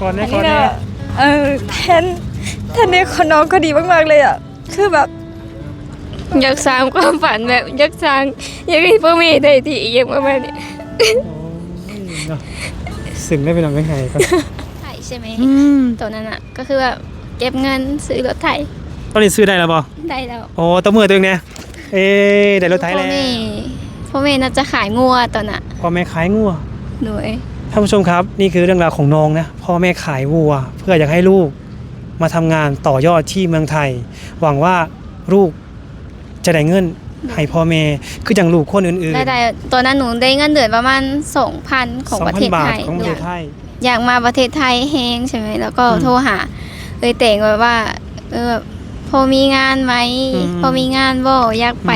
ก่อนแน่อันก่อนี้นแน่ก็เออแทนแทนในคนน้องก็ดีมากๆเลยอะ คือแบบ อยากสร้างความฝันแบบอยากสร้างอยากให้พ่อแม่ได้ที่อหย่างประมาณนี้โอ้ยเนาะสึงได้เป็นหนังไม่หายก่อนไถใช่ไหมอืมตัวนั้นอะ ก็คือแบบเก็บเงินซื้อรถไถตอนนี้ซื้อได้แล้วบ่ได้แล้วโอ้ตบมือตัวเองเนี่ยเอ้ยได้รถไถพ่แล้อวแม่พ่อแม่น่าจะขายงัวตอนน่ะพ่อแม่ขายงัวหน่วย ท่านผู้ชมครับนี่คือเรื่องราวของน้องนะพ่อแม่ขายวัว เพื่ออยากให้ลูกมาทำงานต่อยอดที่เมืองไทย หวังว่าลูกจะได้เงินให้พ่อแม่คืออย่างลูกคนอื่นได้ได้ตอนนั้นหนูได้เงินเดือนประมาณ2,000ของประเทศ2,000บาไททยของประเทศไทย อยากมาประเทศไทยแฮงใช่ไหมแล้วก็อืมโทรหาเลยแต่งไว้ว่าเออแบบพอมีงานไหมอืมพอมีงานบ่อยากไป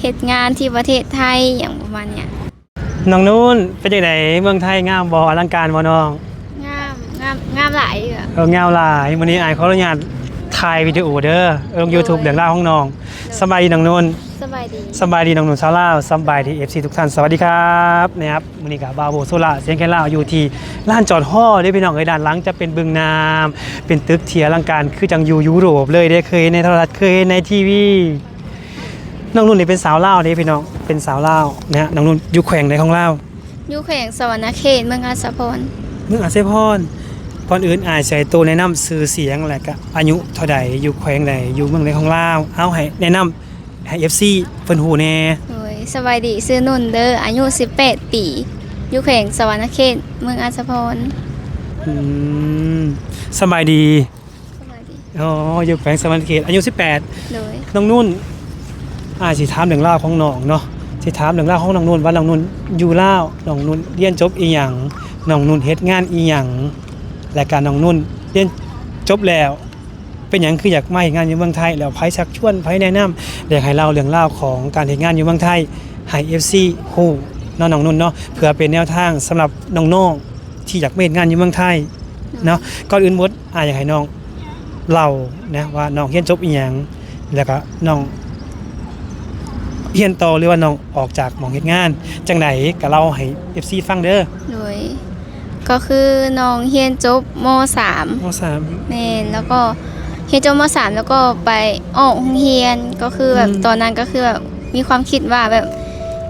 เฮ็ดงานที่ประเทศไทยอย่างประมาณเนี้ย น้องนุ่นเป็นยังไงเมืองไทยงามบ่อลังการบ่น้องงามงามงามหลายอยู่อะเอองามหลายวันนี้อายขออนุญาตถ่ายวิดีโอเด้อลง YouTube เรื่องราวของน้องสบายดีน้องนุ่นสบายดีสบายดีน้องหนุ่มชาวลาวสบายดีเอฟซีทุกท่านสวัสดีครับนะครับมือนี้กับบาโบโซล่าเสียงแค่ลาวอยู่ที่ลานจอดห่อได้พี่น้องเอ้ยด้านหลังจะเป็นบึงน้ำเป็นตึกเทียอลังการคือจังอยู่ยุโรปเลยได้เคยในโทรทัศน์เคยในทีวี น้องนุ่นนี่เป็นสาวลาวเด้พี่น้องเป็นสาวลาวนะฮะน้องนุ่นอยู่แขวงในของลาวอยู่แขวงสวรรณเขตเมืองอาสาพรเมืองอาเซพรก่อนอื่นอายใส่ตัวแนะนำชื่อเสียงแหละก็อายุเท่าใดอยู่แขวงใดอยู่เมืองใดของลาวเอาให้แนะนำให้ FC เพิ่นฮู้แน่โดยสบายดีซื้อนุ่นเด้ออายุ 18 ปีอยู่แขวงสวรรณเขตเมืองอาสาพรอืมสบายดีสบายดีอ๋ออยู่แขวงสวรรณเขตอายุ 18 โดยน้องนุ่น อาสิถามเรื่องราวของน้องเนาะสิถามเรื่องราวของน้องนุ่นว่าน้องนุ่นอยู่ล่าวน้องนุ่นเรียนจบอีหยังน้องนุ่นเฮ็ดงานอีหยังและการน้องนุ่นเรียนจบแล้ว เป็นหยังคืออยากมาเฮ็ดงานอยู่เมืองไทย แล้วไผชักชวนไผแนะนำอยากให้เล่าเรื่องราวของการเฮ็ดงานอยู่เมืองไทยให้ FC ฮู้เนาะน้องนุ่นเนาะเพื่อเป็นแนวทางสำหรับน้องๆที่อยากมาเฮ็ดงานอยู่เมืองไทยเนาะก่อนอื่นหมดอ่าอยากให้น้องเล่านะว่าน้องเรียนจบอีหยังแล้วก็น้อง เรียนต่อหรือว่าน้องออกจากหมองเฮ็ดงาน จังไดก็เล่าให้ FC ฟังเด้อโดยก็คือน้องเฮียนจบม .3 มสามแม่นแล้วก็เฮียนจบม .3 แล้วก็ไปออกโรงเรียนก็คือแบบอืม ตอนนั้นก็คือแบบมีความคิดว่าแบบ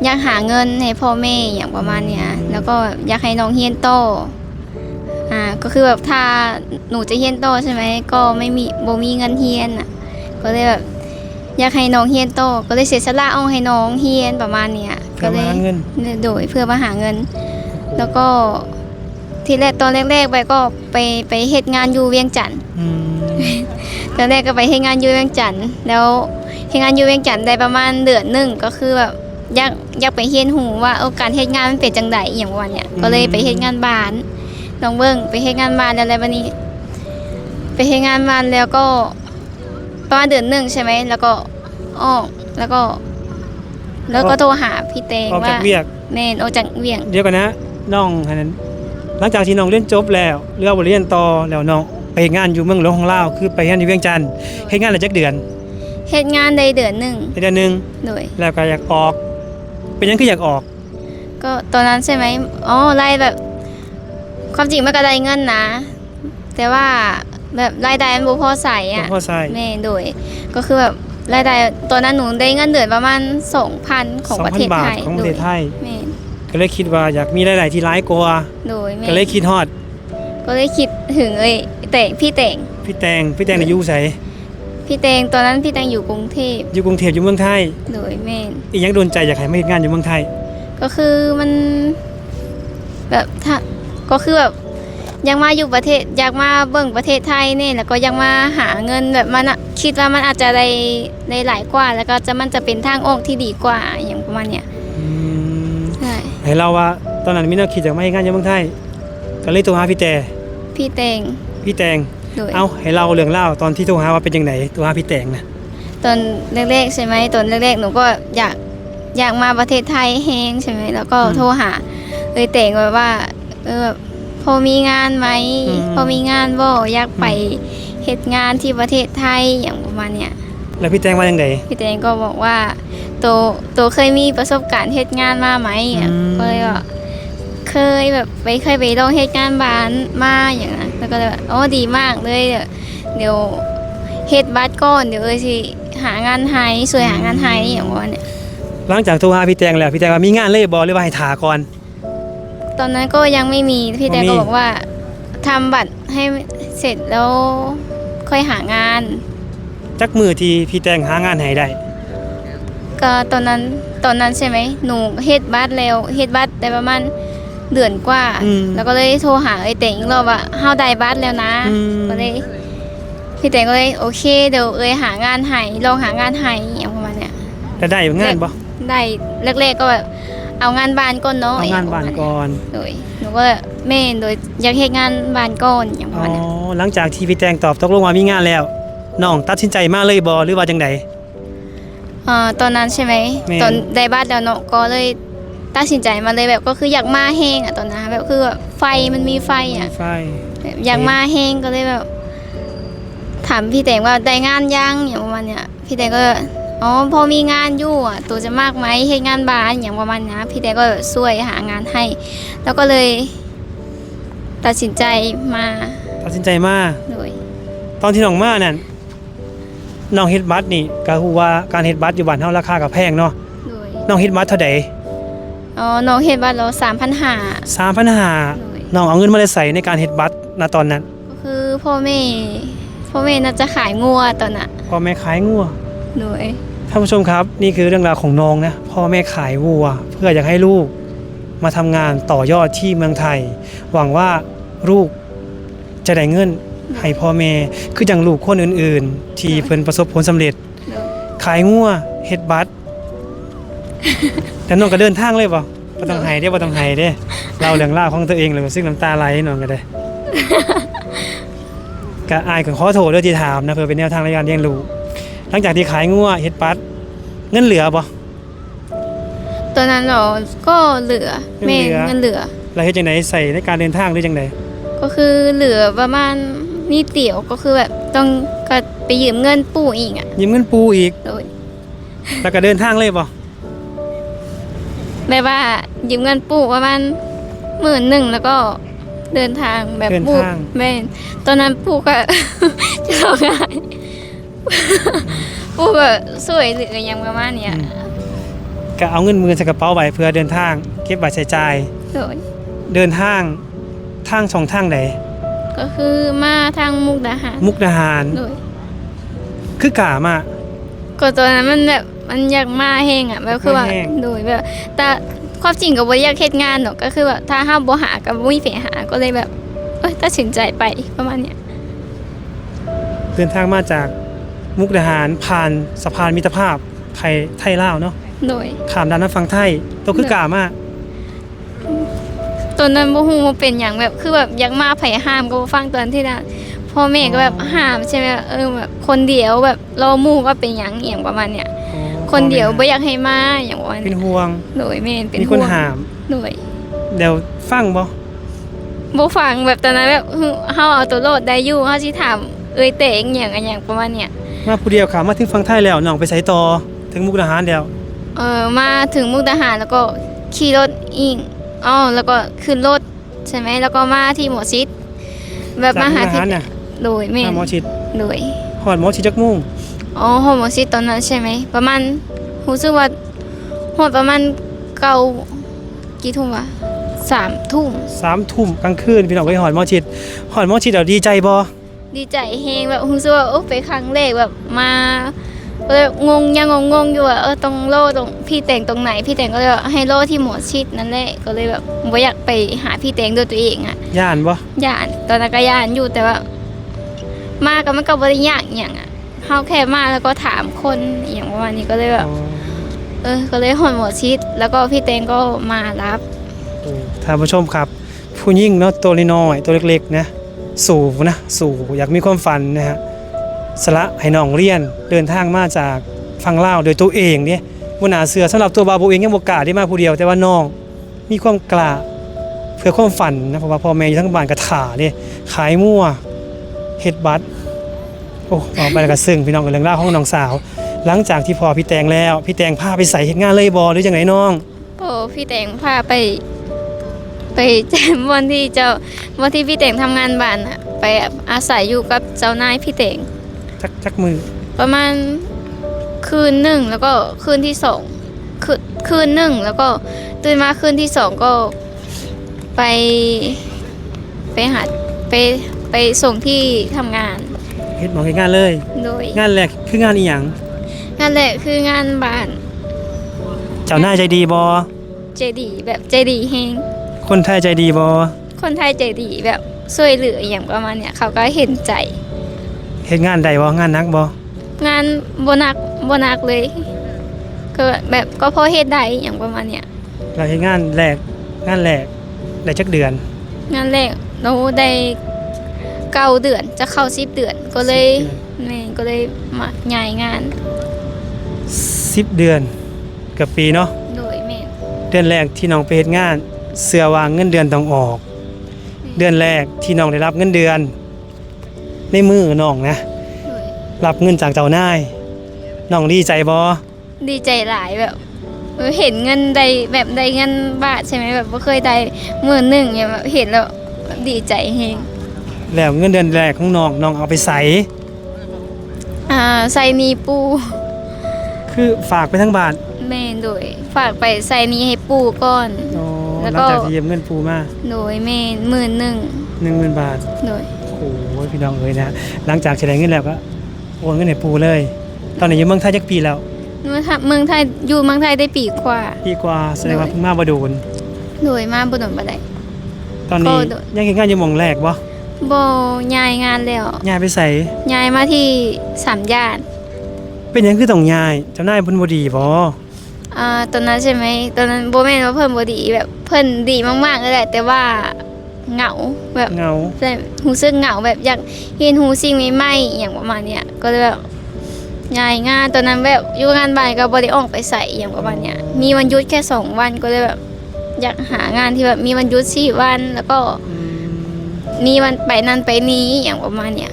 อยากหาเงินให้พ่อแม่อย่างประมาณเนี้ยแล้วก็อยากให้น้องเฮียนโตออ่าก็คือแบบถ้าหนูจะเฮียนโตอใช่ไหมก็ไม่มีบ่มีเงินเฮียนอะก็เลยแบบ อยากให้น้องเฮียนโตอก็เลยเสียสละเอาให้น้องเฮียนประมาณเนี้ยเพื่ก็อเลมายหาเงินโดยเพื่อมาหาเงิน แล้วก็ทีแรกตอนแรกๆไปก็ไปไปเฮ็ดงานอยู่เวียงจันทน์อืมตอนแรกก็ไปเฮ็ดงานอยู่เวียงจันทน์แล้วเฮ็ดงานอยู่เวียงจันทน์ได้ประมาณเดือนหนึงก็คือแบบอยากอยากไปเฮ็ดหูว่าเออการเฮ็ดงานมันเป็นจังไดอหย่างวันเนี่ยก็เลยไปเฮ็ดงานบ้านลองเบิ่งไปเฮ็ดงานบ้านแล้วอะไรบัดนี้ ไปเฮ็ดงานบ้านแล้วก็ ประมาณเดือนหนึงใช่ไหมแล้วก็ออกแล้วก็ แล้วก็โทรหาพี่เตงออกจากว่าเวียกแม่นออกจากเวียงเดี๋ยวกันนะน้องอันนั้นหลังจากที่น้องเรียนจบแล้วเลือกบ่เรียนต่อแล้วน้องไปเฮ็ดงานอยู่เมืองหลวงของลาวคือไปเฮ็ดอยู่เวียงจันทน์เฮ็ดงานได้จักเดือนเฮ็ดงานได้เดือนหนึ่งได้เดือนหนึงโดย แล้วก็อยากออก เป็นหยังคืออยากออก ก็ตอนนั้นใช่ไหมอ๋อรายแบบ ความจริงมันก็ได้เงินนะ แต่ว่า แบบรายได้มันบ่พอใส่บ่อะพอใช้แม่โดย ก็คือแบบรายได้ตอนนั้นหนูได้เงินเดือนประมาณ2,000ของประเทศ2,000บาไททยของประเทศไทยแม่ก็เลยคิดว่าอยากมีรายได้ที่ร้ายกว่าโดยแม่ก็เลยคิดฮอด ก็เลยคิดถึงเอ้ยแต่งพี่แต่งพี่แตงพี่แตงในยอยู่ไสพี่แต่งตอนนั้นพี่แต่งอยู่กรุงเทพอยู่กรุงเทพอยู่เมืองไทย โดยแม่อีกอยังโดนใจอยากให้มาเฮ็ดงานอยู่เมืองไทย ก็คือมันแบบถ้าก็คือแบบ ยังมาอยู่ประเทศอยากมาเบิ่งประเทศไทยเนี่ยแล้วก็ยังมาหาเงินแบบมันอะคิดว่ามันอาจจะได้ได้หลายกว่า แล้วก็จะมันจะเป็นทางออกที่ดีกว่าอย่างประมาณเนี้ยอืมใช่ให้เราว่าตอนนั้นมีแนวคิดอยากมาเฮ็ดงานอยู่เมืองไทย ก็เลยโทรหาพี่แต่พี่เตงพี่แตงโดยเอาให้เราเรื่องเล่าวตอนที่โทรหาว่าเป็นจังไดโทรหาพี่แตงนะตอนแรกๆใช่ไหมตอนแรกๆหนูก็อยากอยากมาประเทศไทยแฮงใช่ไหมแล้วก็โทรหาเอ้ยเตงไว้ว่าเออแบบ พอมีงานไหมพอมีงานบ่อยากไปเฮ็ดงานที่ประเทศไทยอย่างประมาณเนี้ยแล้วพี่แตงว่าจังไดพี่แตงก็บอกว่าโตโตเคยมีประสบการณ์เฮ็ดงานมาไหมอะอืม ก็เลยว่าเคยแบบไปเคยไปลองเหตุการณ์บ้านมาอย่างนั้นแล้วก็เลยแบบอ๋อดีมากเลยเดี๋ยวเดี๋ยวเฮ็ดบัตรก่อนเดี๋ยวเอ้ยสิหางานให้สวยหางานให้อย่างว่าเนี่ยหลังจากโทรหาพี่แตงแล้วพี่แตงว่ามีงานเลยบ่หรือว่าให้ถาก่อน ตอนนั้นก็ยังไม่มีพี่แต่บ่มีก็บอกว่าทำบัตรให้เสร็จแล้วค่อยหางาน จักมือที่พี่แตงหางานให้ได้ ก็ตอนนั้นตอนนั้นใช่ไหมหนูเฮ็ดบัตรแล้วเฮ็ดบัตรได้ประมาณเดือนกว่า อืม แล้วก็เลยโทรหาไอ้เต่งอีกรอบว่าเฮาได้บัตรแล้วนะ อืมก็เลยพี่เต่งก็เลยโอเคเดี๋ยวเอ้ยหางานให้ลองหางานให้อย่างประมาณเนี้ยแต่ได้งานบ่ได้แรกๆก็แบบ เอางานบ้านก่อนเนาะเอางานบ้านก่อนโดยหนูก็แม่นโดยอยากเฮ็ดงานบ้านก่อนอย่างประอ๋อมาณเนี้ยหลังจากที่พี่แตงตอบตกลงว่ามีงานแล้วน้องตัดสินใจมาเลยบ่หรือว่าจังไดอ่าตอนนั้นใช่ไหมแม่น ตอนได้บ้านแล้วเนาะก็เลยตัดสินใจมาเลยแบบก็คืออยากมาแห้งอะตอนนั้นแบบคือแบบไฟมันมีไฟอะ ไฟ แบบอยากมาแห้งก็เลยแบบ ถามพี่แตงว่าได้งานยังอย่างประมาณเนี้ยพี่แตงก็ อ๋อพอมีงานอยู่อะตัวจะมากไหมให้งานบ้านอย่างประมาณเนี้ยพี่แตงก็ช่วยหางานให้ แล้วก็เลย ตัดสินใจมาตัดสินใจมาโดยตอนที่น้องมานั่นน้องเฮ็ดบัตรนี่ก็ฮู้ว่าการเฮ็ดบัตรอยู่บ้านเฮาราคาก็แพงเนาะโดยน้องเฮ็ดบัตรเท่าใดอ๋อน้องเฮ็ดบ้านเราสามพันห้า3,500น้องเอาเงินมาได้ใส่ในการเฮ็ดบัตรณตอนนั้น ก็คือพ่อแม่พ่อแม่น่าจะขายงัวตอนน่ะพ่อแม่ขายงัวโดย ท่านผู้ชมครับ นี่คือเรื่องราวของน้องนะพ่อแม่ขายวัว เพื่ออยากให้ลูกมาทำงานต่อยอดที่เมืองไทย หวังว่าลูกจะได้เงินให้พ่อแม่คืออย่างลูกคนอื่น ๆ ที่เพิ่นประสบผลสำเร็จโดยขายงัวเฮ็ดบัตรแต่น้องก็เดินทางเลยบ่บ่ต้องไห้เด้บ่ต้องไห้เด้เราเรื่องราวของตัวเองเลยซึ่งน้ำตาไหลน้องก็ได้ก็อายก็ขอโทษด้วยที่ถามนะเพื่อเป็นแนวทางในการเลี้ยงลูก หลังจากที่ขายงัวเฮ็ดบัตรเงินเหลือบ่ตอนนั้นเราก็เหลือเงินแม่เหลือเงินเหลือเราเฮ็ดจังไดใส่ในการเดินทางหรือจังไดก็คือเหลือประมาณนิดเดียวก็คือแบบต้องก็ไปยืมเงินปู่อีกอะยืมเงินปูอีกโดยแล้วก็เดินทางเลยบ่แบบว่ายืมเงินปู่ประมาณหมื่นหนึ่งแล้วก็เดินทางแบบเดินปู่ทางแม่นตอนนั้นปู่ก็จะร้องไห้ ปู่ก็สวยเหลืออย่างประมาณเนี้ยก็เอาเงินมือใส่กระเป๋าไว้เพื่อเดินทาง เก็บไว้ใช้จ่าย โดยเดินทางทางช่องทางใดก็คือมาทางมุกดาหารมุกดาหาร โดยคือกามา ก็ตอนนั้นมันแบบมันอยากมาแห้งอะแบบคือว่ามาแห้ง โดยแบบแต่ความจริงก็บ่อยากเฮ็ดงานหรอกก็คือแบบถ้าห้ามบ่หาก็บ่มีแผหาก็เลยแบบเอ้ยตัดสินใจไปประมาณเนี้ยเดินทางมาจาก มุกดาหารผ่านสะพานมิตรภาพไทยไทยลาวเนาะโดยข้ามด้านนั้นฝั่งไทยตัวคือกามาตอนนั้นบ่ฮู้ว่าเป็นหยังแบบคือแบบอยากมาไผห้ามก็บ่ฟังตอนที่นั้นพ่อแม่ก็แบบห้ามใช่ไหมเออแบบคนเดียวแบบรอหมู่ว่าเป็นหยังอหย่างประมาณเนี้ยอ๋อคนเดียวบ่อยากให้มาอย่างประมาณเป็นเนี้ยห่วงโดยแม่นเป็นมีคนห่วงหามโดยเดี๋ยวฟังบ่บ่ฟังแบบตอนนั้นแบบเฮาเอาตัวโลดได้อยู่เฮาสิถาม เอ้ยเตงหยังอะหยังประมาณเนี้ยมาผู้เดียวขามาถึงฝั่งไทยแล้วน้องไปไสต่อถึงมุกดาหารแล้วเออมาถึงมุกดาหารแล้วก็ขี่รถอีกอ๋อแล้วก็ขึ้นรถใช่ไหมแล้วก็มาที่หมอชิดแบบจากมามุกหาดาที่หารน่ะโดยแม่มานหมอชิดโดยฮอดหมอชิดจักมุ่งอ๋อหอหมอชิดตอนนั้นใช่ไหมประมาณรู้สึกว่าหอดประมาณเก้ากี่ทุ่มวะสามทุ่มสามทุ่มกลางคืนพี่น้องไปหอดหมอชิดหอดหมอชิดแล้วดีใจบ่ ดีใจเฮงแบบรู้สึกว่าโอ้ไปครั้งแรกแบบมาก็เลยงงยังงงๆอยู่ว่าเออตรงโล่ตรงพี่แต่งตรงไหน พี่แต่งก็เลยแบบให้โล่ที่หมอชิดนั่นแหละก็เลยแบบไม่อยากไปหาพี่แต่งด้วยตัวเองอะย่านบ่ย่านตอนนั้นก็ย่านอยู่แต่ว่า มาก็มันก็บริยากอย่างอะเฮาแค่มาแล้วก็ถามคนอหย่างประมาณนี้ก็เลยแบบอ๋อเออก็เลยหอนหมอชิด แล้วก็พี่เตงก็มารับท่านผู้ชมครับ ผู้หญิงเนาะตัวน้อยๆตัวเล็กๆนะ สู่นะสู่อยากมีความฝันนะฮะสละให้น้องเรียนเดินทางมาจากฝั่งลาโดยตัวเองเนี่ยบนหนาเสือสำหรับตัวบาบูเองยังบ่กล้าได้มากผู้เดียว แต่ว่าน้องมีความกล้าเพื่อความฝันนะเพราะว่าพ่อแม่อยู่ทั้งบ้านกระถาเนี่ยขายมั่วเฮ็ดบัตรโอ้ออกไปแล้วก็ซึ้งพี่น้องกับเรื่องราของน้องสาว หลังจากที่พอพี่แตงแล้ว พี่แตงพาไปใส่เฮ็ดงานเลยบ่หรือจังไดน้องโอ้พี่เตงพาไป ไปแจมวันที่เจ้าวันที่พี่เต่งทำงานบ้านอะไปอาศัยอยู่กับเจ้านายพี่เต่งจักจักมือ ประมาณคืนหนึ่งแล้วก็คืนที่สองคืนคืนหนึ่งแล้วก็ตื่นมาคืนที่สองก็ไปไปหาไปไปส่งที่ทำงานเฮ็ดหมองเฮ็ดงานเลย โดยงานแรกคืองานอีหยังงานแรกคืองานบ้านเจ้าหน้ายใจดีบ่ใจดีแบบใจดีเฮง คนไทยใจดีบ่คนไทยใจดีแบบช่วยเหลืออย่างประมาณเนี้ยเขาก็เห็นใจเฮ็ดงานใดบ่งานหนักบ่งานโบนักโบนักเลยก็แบบก็พอเฮ็ดได้อย่างประมาณเนี้ยเราเฮ็ดงานแรกงานแรกได้จักเดือน งานแรกเราได้เก้าเดือนจะเข้าสิบเดือนก็เลยแม่ก็เลยมาย้ายงาน10เดือนเกับปีเนาะโดยแม่เดือนแรกที่น้องไปเฮ็ดงาน เสื้อวางเงินเดือนต้องออก เดือนแรกที่น้องได้รับเงินเดือน ในมือน้องนะโดยรับเงินจากเจ้านายน้องดีใจบ่ดีใจหลายแบบเห็นเงินได้แบบได้เงินบาทใช่ไหมแบบบ่เคยได้หมื่นหนึ่งเนี่ยแบบเห็นแล้วแบบดีใจเฮงแล้วเงินเดือนแรกของน้องน้องเอาไปใส่อ่าใส่หนีปู คือฝากไปทั้งบาทแม่โดยฝากไปใส่หนี้ให้ปู่ก่อนอ๋อ แล้หลัวงก็จากที่ยืมเงินปูมาโดยแม่หมื่นหนึ่ง10,000บาท โดยโอ้โหพี่น้องเอ้ยนะหลังจากเฉลยเงินแล้วก็โอนเงินให้ปูเลย ตอนนี้อยู่เมืองไทยจักปีแล้ว เมืองไทยเมืองไทยอยู่เมืองไทยได้ปีกว่า ปีกว่าแสดงว่าเพิ่งมาบ่โดนโดยมาบ่โดนบ่ได้ ตอนนี้ก็โดน ยังเฮ็ดงานอยู่หม่องแรกบ่บ่ย้ายงานแล้วย้ายไปใส่ย้ายมาที่สามย่านเป็นหยังคือต้องย้ายเจ้านายเพิ่นบ่ดีบ่อ่าตอนนั้นใช่ไหมตอนนั้นบ่แม่นว่าเพิ่นบ่ดีแบบ เพิ่นดีมากๆเลยแหละแต่ว่าเหงาแบบเหงาแบบรู้สึกเหงาแบบอยากเห็นหูสิ่งใหม่ๆอหย่างประมาณเนี้ยก็เลยแบบย้ายงานตอนนั้นแบบอยู่งานบ่ายก็บ่ได้ออกไปใส่อหย่างประมาณเนี้ยมีวันหยุดแค่สองวันก็เลยแบบอยากหางานที่แบบมีวันหยุดสี่วันแล้วก็อืมมีวันไปนั่นไปนี้อหย่างประมาณเนี้ย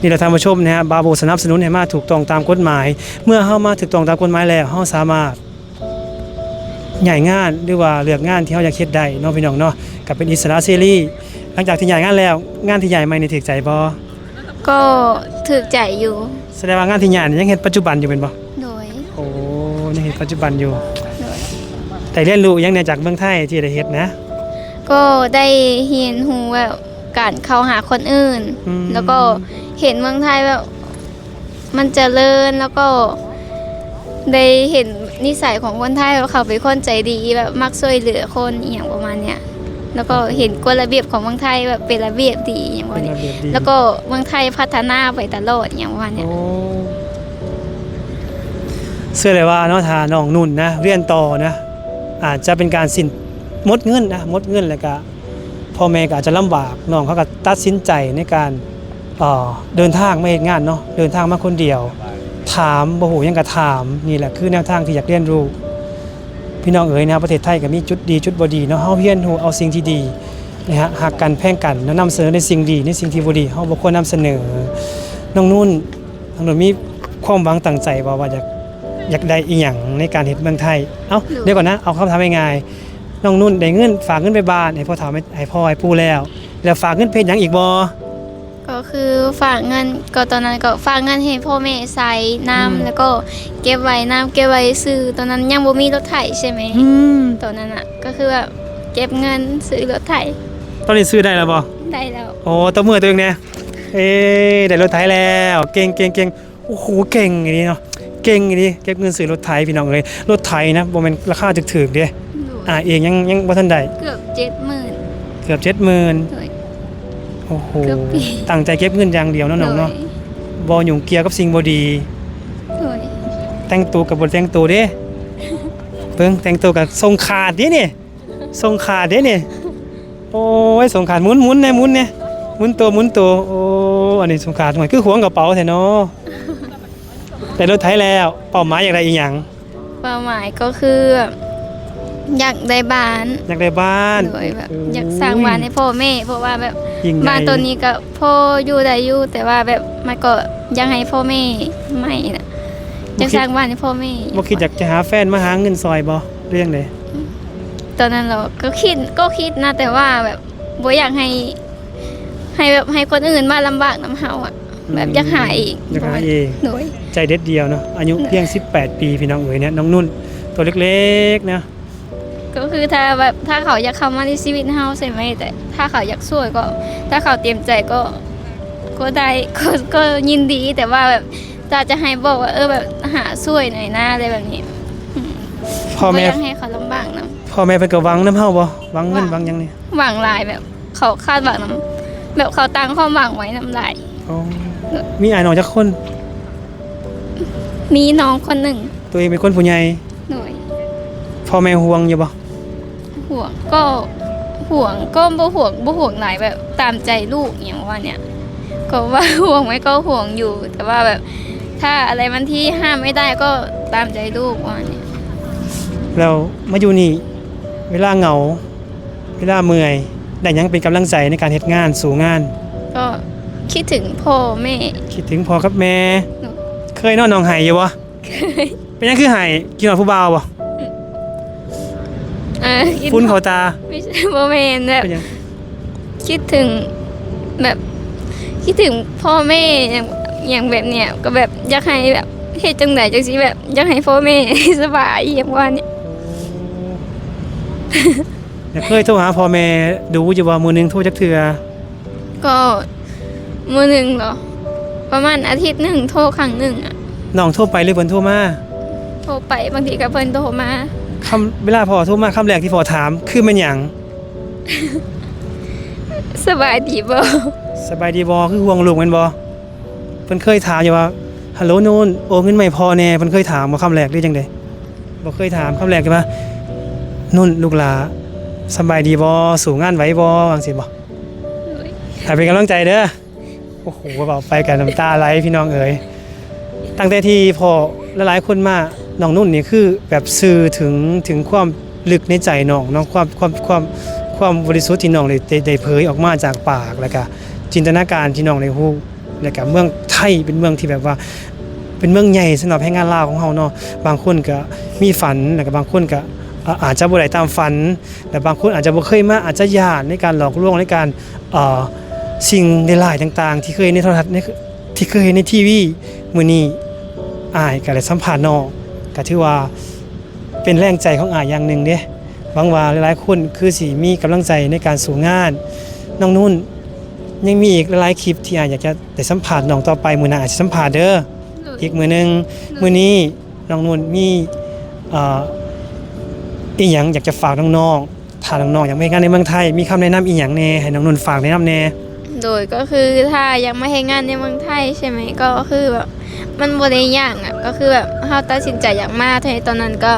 นี่เราท่านผู้ชมนะฮะบาโบสนับสนุนให้มาถูกต้องตามกฎหมาย เมื่อเฮามาถูกต้องตามกฎหมายแล้วเฮาสามารถ ย้ายงานหรือว่าเลือกงานที่เฮาอยากเฮ็ดได้เนาะพี่น้องเนาะก็เป็นอิสระเสรีหลังจากที่ย้ายงานแล้ว งานที่ย้ายใหม่นี่ถูกใจบ่ก็ถึกใจอยู่ แสดงว่างานที่ย้ายนี่ยังเฮ็ดปัจจุบันอยู่เป็นบ่โดย โอ้ยังเฮ็ดปัจจุบันอยู่ โดย แต่เรียนรู้ยังเนี่ยจากเมืองไทยที่ได้เฮ็ดนะ ก็ได้เห็นหูแบบการเข้าหาคนอื่น อืม แล้วก็เห็นเมืองไทยแบบ มันเจริญแล้วก็ได้เห็น นิสัยของคนไทยเขาเป็นคนใจดีแบบมักช่วยเหลือคนอย่างประมาณเนี้ยแล้วก็เห็นกฎระเบียบของเมืองไทยแบบเป็นระเบียบดีอย่างประมาณนเนี้ยแล้วก็เมืองไทยพัฒนาไปตลอดอย่างประมาณเนี้ยเชื่อเลยว่าเนาะถ้าน้องนุ่นนะเรียนต่อนะอาจจะเป็นการสิ้นมดเงินนะมดเงินแล้วก็พ่อแม่ก็อาจจะลำบากน้องเขาก็ตัดสินใจในการเดินทางไมาเฮ็ดงานเนาะเดินทางมาคนเดียว ถามบ่ฮู้หยังก็ถามนี่แหละคือแนวทางที่อยากเรียนรู้ พี่น้องเอ๋ยนะประเทศไทยก็มีจุดดีจุดบดีเนาะเฮาเรียนรู้เอาสิ่งที่ดีนะฮะหักกันแพ่งกันแล้วนำเสนอในสิ่งดีในสิ่งที่บดีเฮาบ่ควรนำเสนอน้องนุ่นน้องนุ่นมีความหวังตั้งใจบ่ว่าอยากอยากได้อีหยังในการเฮ็ดเมืองไทยเอ้าเดี๋ยวก่อนนะเอาคำถามง่ายๆน้องนุ่นได้เงินฝากเงินไปบ้านให้พ่อถามให้พ่อให้ปู่แล้ว แล้วฝากเงินเพชรหยังอีกบ่ ก็คือฝากเงินก็ตอนนั้นก็ฝากเงินให้พ่อแม่ใส่น้ำแล้วก็เก็บไว้น้ำเก็บไว้ซื้อตอนนั้นยังบ่มีรถไถใช่ไหมอืมตอนนั้นอะก็คือแบบเก็บเงินซื้อรถไถตอนนี้ซื้อได้แล้วบ่ได้แล้วโอ้ตบมือตัวเองเนี่ยเอ้ยได้รถไถแล้วเก่งเก่งเก่งโอ้โหเก่งอย่างนี้เนาะเก่งอย่างนี้เก็บเงินซื้อรถไถพี่น้องเลยรถไถนะบ่แม่นราคาถูกๆเด้อ่าเองยังยังบ่ทันได้เกือบเจ็ดหมื่นเกือบ70,000โดย โอ้โหเกือบปี ตั้งใจเก็บเงินอย่างเดียวเนาะน้องเนาะบ่ยุ่งเกี่ยวกับสิ่งบ่ดี โดยแต่งตัวกับบทแต่งตัวเด้ เบิ่งแต่งตัวกับทรงขาดเด้นี่ทรงขาดเด้นี่โอ้ยทรงขาดหมุนหมุนแน่หมุนแน่หมุนตัวหมุนตัวโอ้อันนี้ทรงขาดหน่อยคือหวงกระเป๋าแท้เนาะแต่รถไถแล้วเป้าหมายอยากได้อีหยังเป้าหมายก็คือแบบอยากได้บ้านอยากได้บ้านโดยแบบ อยากสร้างบ้านให้พ่อแม่เพราะว่าแบบ ยิ่งใหญ่ บ้านตัวนี้ก็พ่ออยู่ได้อยู่แต่ว่าแบบมันก็ยังให้พ่อแม่ไม่นะอยากสร้างบ้านให้พ่อแม่บ่คิดอยากจะหาแฟนมาหาเงินซอยบ่เรื่องใดตอนนั้นเราก็คิดก็คิดนะ แต่ว่าแบบบ่อยากให้ ให้แบบให้คนอื่นมาลำบากน้ำเฮาอะ แบบอยากหาเองอยากหาเอง โดย ใจเด็ดเดียวเนาะอายุเพียง 18 ปีพี่น้องเอ๋ยเนี่ยน้องนุ่นตัวเล็กๆนะก็คือถ้าแบบถ้าเขาอยากเข้ามาในชีวิตเฮาใช่ไหมแต่ ถ้าเขาอยากช่วยก็ ถ้าเขาเตรียมใจก็ก็ได้ก็ก็ยินดีแต่ว่าแบบจะจะให้บอกว่าเออแบบหาช่วยหน่อยนะอะไรแบบนี้พ่อแม่บ่อยากให้เขาลำบากนะพ่อแม่เพิ่นก็หวังน้ำเฮาบ่หวังเงินหวังหยังนี่หวังหลายแบบ เขาคาดหวังน้ำแบบเขาตั้งความหวังไว้น้ำลายอ๋อมีอ้ายน้องจักคน มีน้องคนหนึ่งตัวเองเป็นคนผู้ใหญ่หน่วยพ่อแม่ห่วงอยู่บ่ห่วงก็ ห่วงก็บ่ห่วงบ่ห่วงหลายแบบตามใจลูกอย่างว่าเนี่ย ก็ว่าห่วงไหมก็ห่วงอยู่ แต่ว่าแบบถ้าอะไรมันที่ห้ามไม่ได้ก็ตามใจลูกว่าเนี่ยแล้วมาอยู่นี่เวลาเหงา เวลาเมื่อยได้หยังเป็นกำลังใจในการเฮ็ดงานสู่งาน ก็คิดถึงพ่อแม่ คิดถึงพ่อกับแม่หนูเคยนอนหนองไห้อยู่บ่เป็นหยังคือไห้กินหอดผู้บ่าวบ่เออคิดฟุ้นเขาตาไม่ใช่พ่อแม่แบบเป็นหยังคิดถึงแบบ คิดถึงพ่อแม่อย่างอย่างแบบเนี้ยก็แบบอยากให้แบบเฮ็ดจังไดจังสิแบบอยากให้พ่อแม่ สบายอย่างว่าเนี่ยอยากเคยโทรหาพ่อแม่ดูอยู่ว่ามื้อหนึงโทรจักเทื่อก็มือหนึ่งเหรอ ประมาณอาทิตย์หนึ่งโทรครั้งหนึ่งอะน้องโทรไปหรือเพิ่นโทรมาโทรไปบางทีกับเพิ่นโทรมา คำเวลาพ่อโทรมาคำแรกที่พ่อถามคือแม่นหยังสบายดีบ่สบายดีบ่คือห่วงลูกแม่นบ่เพิ่นเคยถามอยู่ว่าฮัลโหลนูนโอนเงินใหม่พอแน่เพิ่นเคยถามบ่คำแรกหรือจังไดบ่เคยถามคำแรกเลยว่านุ่นลูกหลาสบายดีบ่สู่งานไหวบ่ว่าจังซี่บ่ให้เป็นกำลังใจเด้อโอ้โหเบาไปกันน้ำตาไหลพี่น้องเอ๋ยตั้งแต่ที่พอหลายๆคนมา น้องนุ่นนี่คือแบบสื่อถึงถึงความลึกในใจน้องเนาะความความความความบริสุทธิ์ที่น้องได้ได้เผยออกมาจากปากแล้วก็จินตนาการที่น้องได้ฮู้แล้วก็เมืองไทยเป็นเมืองที่แบบว่า เป็นเมืองใหญ่สำหรับแรงงานลาวของเฮาเนาะบางคนก็มีฝันแล้วก็บางคนก็อาจจะบ่ได้ตามฝัน แต่บางคนอาจจะบ่เคยมาอาจจะยานในการหลอกลวงในการเอ่อสิ่งหลายต่าง ๆ ที่เคยในโทรทัศน์ที่เคยในทีวีมื้อนี้อายก็ได้สัมภาษณ์น้อง ก็ถือว่าเป็นแรงใจของอายอย่างหนึ่งเด้หวังว่าหลายๆคนคือสิมีกำลังใจในการสู่งาน น้องนุ่นยังมีอีกหลายๆคลิปที่อายอยากจะได้สัมภาษณ์น้องต่อไปมื้อหน้าอาจจะสัมภาษณ์เด้ออีกมือหนึงมือนี้น้องนุ่นมีเอ่ออีหยังอยากจะฝากน้องๆถ้าน้องๆอยากไปงานในเมืองไทย มีคำแนะนำอีหยังแน่ให้น้องนุ่นฝากแนะนำแน่โดยก็คือถ้ายังไม่ให้งานในเมืองไทยใช่ไหมก็คือแบบ มันบ่ได้ยากอะ ก็คือแบบเฮาตัดสินใจอยากมาในตอนนั้นก็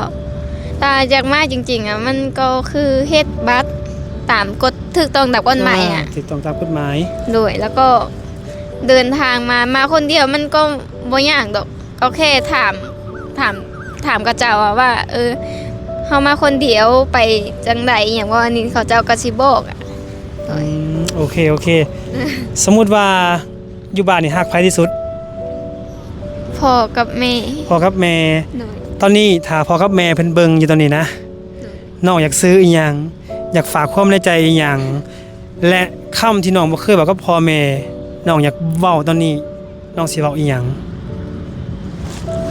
ถ้าอยากมาจริง ๆอะมันก็คือเฮ็ดบัตรตามกฎถูกต้องตามกฎหมายอะถูกต้องตามกฎหมายด้วยแล้วก็เดินทางมามาคนเดียวมันก็บ่ยากดอกก็แค่ถามถามถามกับเจ้าอะว่า เออเฮามาคนเดียวไปจังไดอหย่างว่าอันนี้เขาเจ้าก็สิบอกอะอืมโอเคโอเค สมมุติว่าอยู่บ้านนี่ฮักใครที่สุด พ่อกับแม่พ่อกับแม่ หนูตอนนี้ถ้าพ่อกับแม่เพิ่นเบิ่งอยู่ตอนนี้นะน้องอยากซื้ออีหยังอยากฝากความในใจอีหยังและคำที่น้องบ่เคยบอกกับพ่อแม่น้องอยากเว้าตอนนี้น้องสิเว้าอีหยัง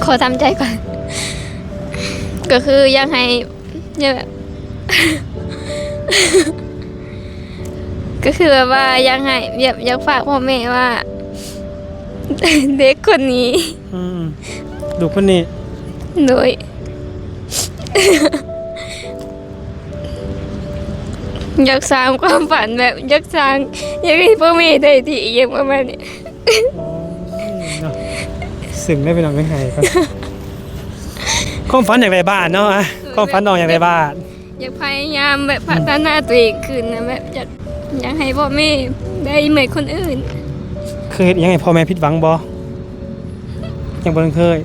ขอทำใจก่อน ก็คืออยากให้อยากแบบ ก็คือแบบว่าอยากให้อยากอยากฝากพ่อแม่ว่า เด็กคนนี้อืมลูกคนนี้โดยอยากสร้างความฝันแบบอยากสร้างอยากให้พ่อแม่ได้ที่อย่างประมาณนี้เนาะสึงได้ไปหน่อยไม่หายครับ ความฝันอยากได้บ้านเนาะอะความฝันน้องอยากได้บ้าน อยากพยายามแบบพัฒนาตัวเองขึ้นนะแบบอยากอยากให้พ่อแม่ได้เหมือนคนอื่นเค ยเฮ็ดยังไงพ่อแม่ผิดหวังบ่ยังบ่เคย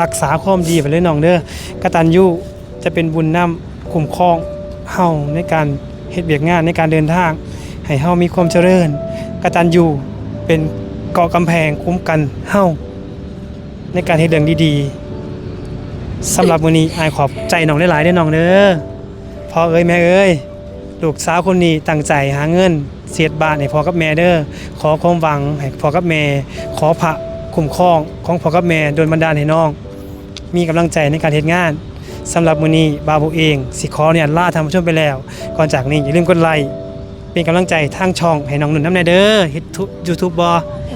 รักษาความดีไปเลยน้องเด้อกตัญญูจะเป็นบุญนำคุ้มครองเฮาในการเฮ็ดเวียกงานในการเดินทาง ให้เฮามีความเจริญ กตัญญูเป็นเกาะกำแพงคุ้มกันเฮาในการเฮ็ดเรื่องดีๆสำหรับมื้อนี้อายขอบใจน้องหลายๆเด้อน้องเด้อพ่อเอ้ยแม่เอ้ย ลูกสาวคนนี้ตั้งใจหาเงินเสียดบาทให้พ่อกับแม่เด้อขอความหวังให้พ่อกับแม่ ขอพระคุ้มครองของพ่อกับแม่โดนบันดาลให้น้อง มีกำลังใจในการเฮ็ดงานสำหรับมื้อนี้บาบูเอง สิขอเนี่ยล่าท่านผู้ชมไปแล้ว ก่อนจากนี้อย่าลืมกดไลค์เป็นกำลังใจทางช่องให้น้องนุ่นน้ำในเด้อเฮ็ดยูทูบบ่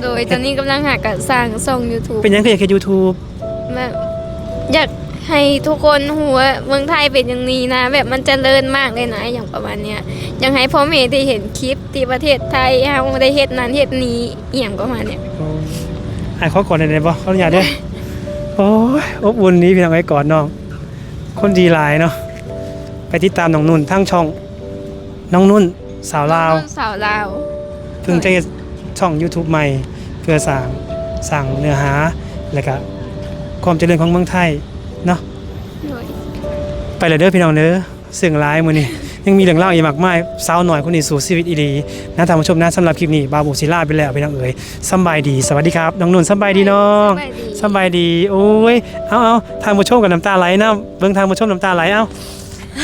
โดยตอนนี้กำลังหาการสร้างช่อง YouTube เป็นหยังคืออยากเฮ็ด YouTube แบบอยาก ให้ทุกคนรู้ว่าเมืองไทยเป็นอย่างนี้นะ แบบมันเจริญมากเลยนะอย่างประมาณเนี้ยอยากให้พ่อแม่ได้เห็นคลิปที่ประเทศไทยเฮาได้เฮ็ดนั้นเฮ็ดนี้อหย่างประมาณเนี้ยอ่านขอก่อนได้บ่ขออนุญาตเด้อโอ้ยอบอุ่นนี้พี่น้องไว้ก่อนน้อง คนดีหลายเนาะไปติดตามน้องนุ่นทางช่อง น้องนุ่นสาวลาว สาวลาวเพิ่งจะเฮ็ดช่อง YouTube ใหม่ เพื่อสร้างสร้างเนื้อหาและก็ความเจริญของเมืองไทยเนาะโดย ไปเลยเด้อพี่น้องเด้อเสื่องร้ายมื้อนี้ยังมีเรื่องเล่าอีกมากมายสาวหน่อยคนนี้สู่ชีวิตอีดีนะท่านผู้ชมนะสำหรับคลิปนี้บาบูศิลาไปแล้วพี่น้องเอ๋ยสำบายดี สวัสดีครับน้องนุ่นสำบายดีน้องสบายดีสำบายดีโอ้ยเอาเอาทางผู้ชมกับน้ำตาไหลนะเบิ่งทางผู้ชมน้ำตาไหลเอ้า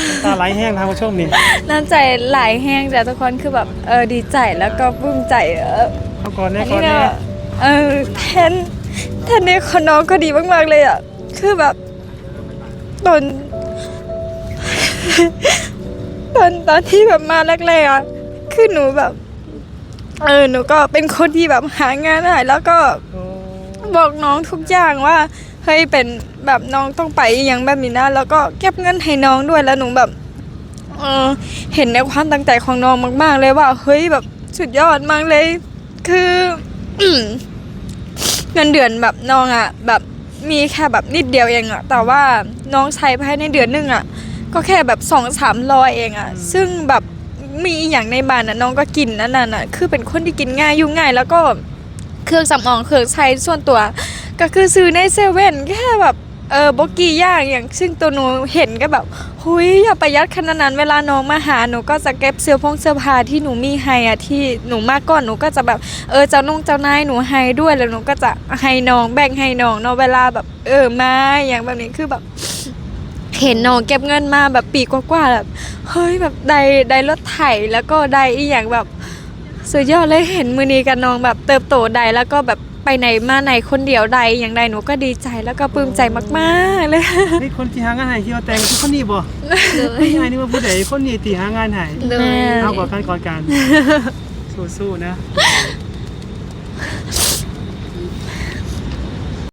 น้ำตาไหลแห้งทางผู้ชมนี่น้ำใจไหลายแห้งจ้ะทุกคนคือแบบเออดีใจแล้วก็ปลื้มใจเออเอาก่อนแน่อันก่อนี้นก็แน่เออแทนแทนเนี่ยคนน้องก็ดีมากๆเลยอะคือแบบตอน ตอนตอนที่แบบมาแรกๆอะคือหนูแบบ เออหนูก็เป็นคนที่แบบหางานได้แล้วก็บอกน้องทุกอย่างว่าเฮ้ยเป็นแบบน้องต้องไปอหย่างแบบนี้นะแล้วก็เก็บเงินให้น้องด้วยแล้วหนูแบบเออเห็นในความตั้งใจของน้องมาก ๆ เลยว่าเฮ้ยแบบสุดยอดมากเลย คืออืมเงินเดือนแบบน้องอะแบบมีแค่แบบนิดเดียวเองอะแต่ว่าน้องใช้ภายในเดือนหนึงอะ ก็แค่แบบสองสามร้อยเองอะซึ่งแบบมีอหย่างในบ้านอะน้องก็กินนั่นน่ะน่ะคือเป็นคนที่กินง่ายยุ่งง่าย แล้วก็เครื่องสำอางเครื่องใช้ส่วนตัว ก็คือซื้อในเซเว่นแค่แบบเออบกี้ย่างอย่างซึ่งตัวหนูเห็นก็แบบหุยอย่าประหยัดขนาดนั้นเวลาน้องมาหาหนูก็จะเก็บเสื้อพงเสื้อผ้าที่หนูมีให้อะที่หนูมาก่อนหนูก็จะแบบเออเจ้านุ่งเจ้านายหนูให้ด้วยแล้วหนูก็จะให้น้องแบ่งให้น้องเนาะเวลาแบบ เออมาอย่างแบบนี้คือแบบ เห็นน้องเก็บเงินมาแบบปีกว่าๆแบบเฮ้ยแบบได้ได้รถไถแล้วก็ได้อีอย่างแบบสุดยอดเลยเห็นมือนี้กับน้องแบบเติบโตได้แล้วก็แบบไปไหนมาไหนคนเดียวใดอย่างใดหนูก็ดีใจแล้วก็ปลื้มใจมากๆเลยนี่คนที่หางานให้ที่เอาแต่งคือคนนี้บ่โดยไม่ใช่นี่ว่าผู้ใดคนนี้ที่หางานให้โดยแม่เอาก่อนกันก่อนกันสู้ๆนะ